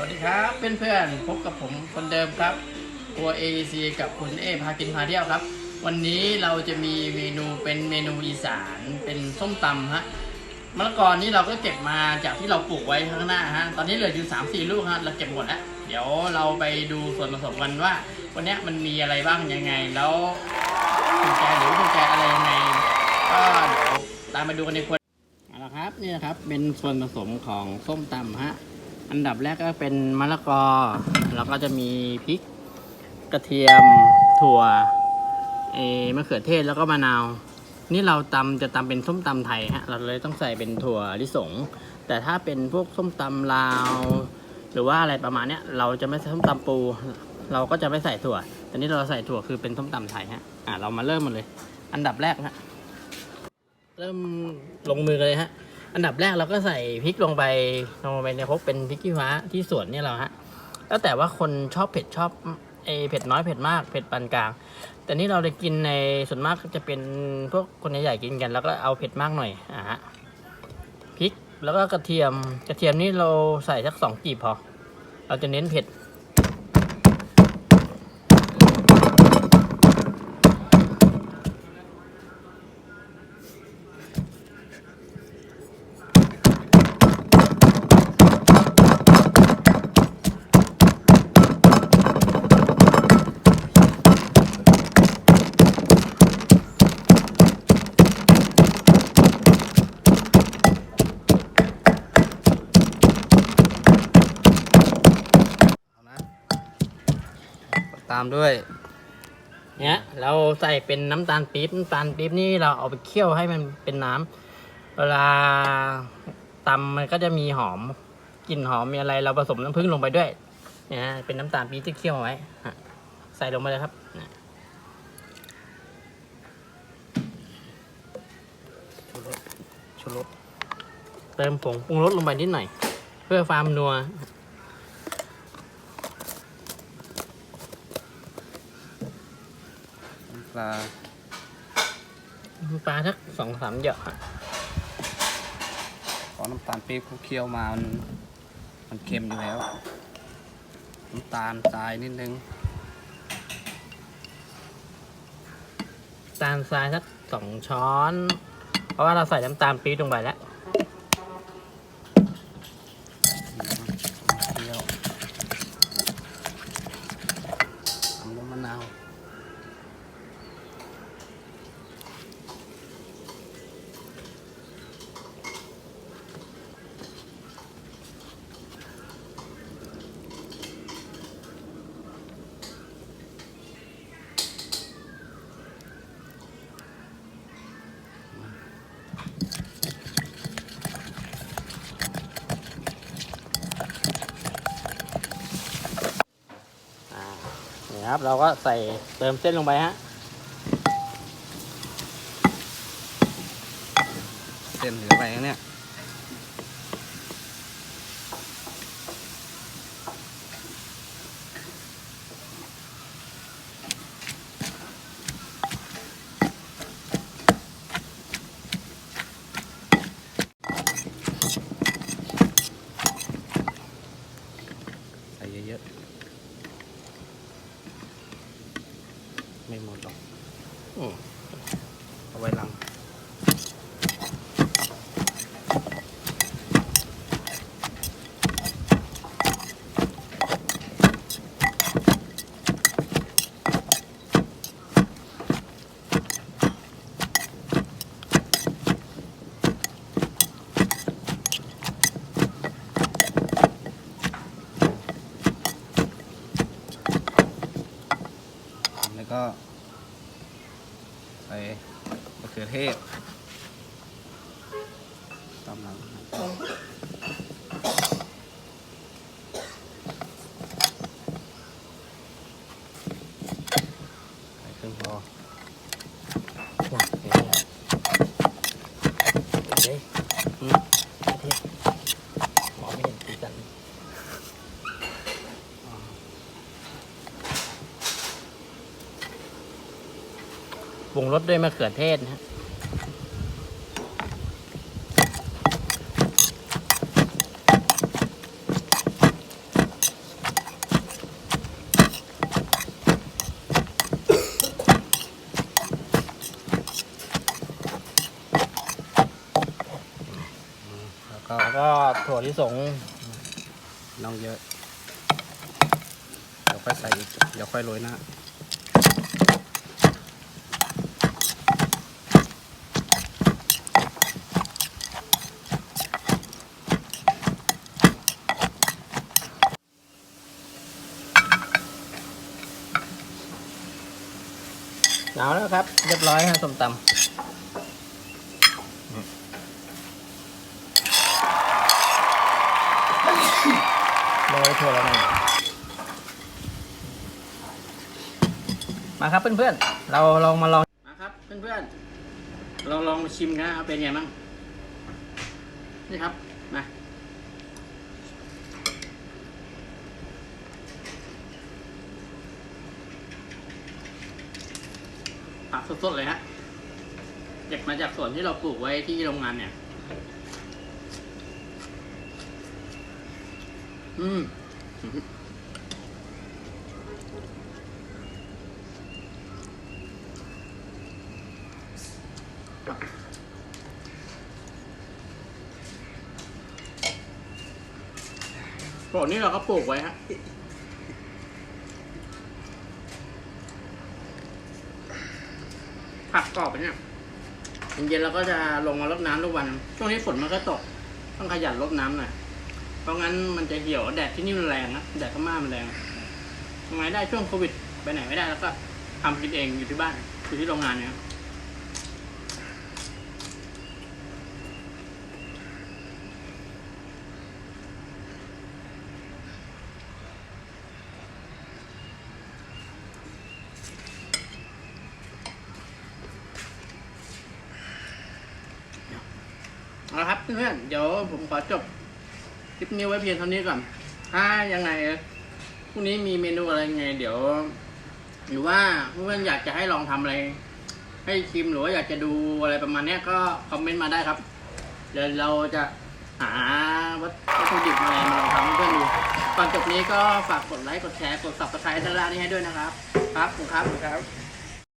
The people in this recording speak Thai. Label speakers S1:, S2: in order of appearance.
S1: วัสดีครับเพื่อนๆพบกับผมคนเดิมครับตัว AEC กับคุณเอพากินพาเที่ยวครับ วันนี้เราจะมีเมนูเป็นเมนูอีสานเป็นส้มตำฮะมะละกอนี้เราก็เก็บมาจากที่เราปลูกไว้ข้างหน้าฮะตอนนี้เหลืออยู่3 4ลูกฮะเราเก็บหมดแล้วเดี๋ยวเราไปดูส่วนผสมกันว่า วันนี้มันมีอะไรบ้างยังไงแล้วกุญแจหรือกุญแจอะไรยังไงก็เดี๋ยวตามมาดูกันในครัวเอาละครับนี่นะครับเป็นส่วนผสมของส้มตำฮะ อันดับแรกก็เป็นมะละกอ แล้วก็จะมีพริกกระเทียมถั่วเอมะเขือเทศแล้วก็มะนาว นี่เราตำจะตำเป็นส้มตำไทยฮะเราเลยต้องใส่เป็นถั่วลิสง แต่ถ้าเป็นพวกส้มตำลาว หรือว่าอะไรประมาณเนี้ยเราจะไม่ใส่ส้มตำปู เราก็จะไม่ใส่ถั่วแต่นี่เราใส่ถั่วคือเป็นส้มตำไทยฮะอะเรามาเริ่มมันเลย อันดับแรกฮะเริ่มลงมือเลยฮะ อันดับแรกเราก็ใส่พริกลงไปลงไปในครกเป็นพริกขี้ฟ้าที่สวนเนี่ยเราฮะแล้วแต่ว่าคนชอบเผ็ดชอบเอเผ็ดน้อยเผ็ดมากเผ็ดปานกลาง แต่นี่เราได้กินในส่วนมากจะเป็นพวกคนใหญ่ๆกินกัน แล้วก็เอาเผ็ดมากหน่อยอะฮะพริกแล้วก็กระเทียมกระเทียมนี่เราใส่สักสองกีบพอ เราจะเน้นเผ็ดา
S2: มด้วย
S1: เนี่ยเราใส่เป็นน้ำตาลปี๊บน้ำตาลปี๊บนี่เราเอาไปเคี่ยวให้มันเป็นน้ำเวลาตำมันก็จะมีหอมกลิ่นหอมมีอะไร เราผสมน้ำผึ้งลงไปด้วยเนี่ยเป็นน้ำตาลปี๊บที่เคี่ยวเอาไว้ใส่ลงไปเลยครับชูรสชูรสเติมผงปรุงรสลงไปนิดหน่อย เพื่อความนัว
S2: น้ำป ลา
S1: ปลาทักสองสามหยดฮะ
S2: ขอน้ำตาลปี๊บเขาเคี่ยวมามันมันเค็มอยู่แล้ว น้ำตาลทรายนิดนึง
S1: ตาลทรายสักสองช้อน เพราะว่าเราใส่น้ำตาลปี๊บลงไปแล้ว
S2: เคี่ยวทำน้ำมะนาว
S1: อ่า ครับ เราก็ใส่เติมเส้นลงไปฮะ
S2: เส้นเหลือไปนะเนี่ย ไม่หมดหรอก
S1: อืม
S2: เอาไว้หลัง ก็ ใส่มะเขือเทศตามหลัง รุง
S1: รสด้วยมะเขือเทศนะแล้วก็ถั่วลิสง
S2: น้องเยอะ เดี๋ยวค่อยใส่ เดี๋ยวค่อยโรยหน้า
S1: หนาแล้วครับ เรียบร้อยฮะส้มตำโรยถั่วละหน่อยมาครับเพื่อนๆ เราลองมาลอง มาครับเพื่อนๆ เราลองมาชิมกันนะเป็นไงบ้าง นี่ครับ มา ผักสดๆเลยฮะเด็กมาจากสวนที่เราปลูกไว้ที่โรงงานเนี่ย อืมโปรดนี่เราก็ปลูกไว้ฮะ กรอบเนี่ยเย็นๆเราก็จะลงมารดน้ำทุกวัน ช่วงนี้ฝนมันก็ตก ต้องขยันรดน้ำหน่อย เพราะงั้นมันจะเหี่ยวแดดที่นี่มันแรงนะ แดดพม่ามันแรงทำไมได้ช่วงโควิด ไปไหนไม่ได้แล้วก็ทำกินเองอยู่ที่บ้าน อยู่ที่โรงงานเนี่ย เอาละครับเพื่อนๆเดี๋ยวผมขอจบคลิปนี้ไว้เพียงเท่านี้ก่อน ถ้ายังไงพรุ่งนี้มีเมนูอะไรไง เดี๋ยว หรือว่าเพื่อนๆอยากจะให้ลองทำอะไร ให้ชิมหรือว่าอยากจะดูอะไรประมาณเนี้ยก็คอมเมนต์มาได้ครับ เดี๋ยวเราจะหาวัตถุดิบอะไรมาลองทำเพื่อนดูก่อนจบนี้ก็ฝากกดไลค์กดแชร์กด subscribe ด้านล่างนี้ให้ด้วยนะครับ ครับขอบคุณครับขอบคุณครับ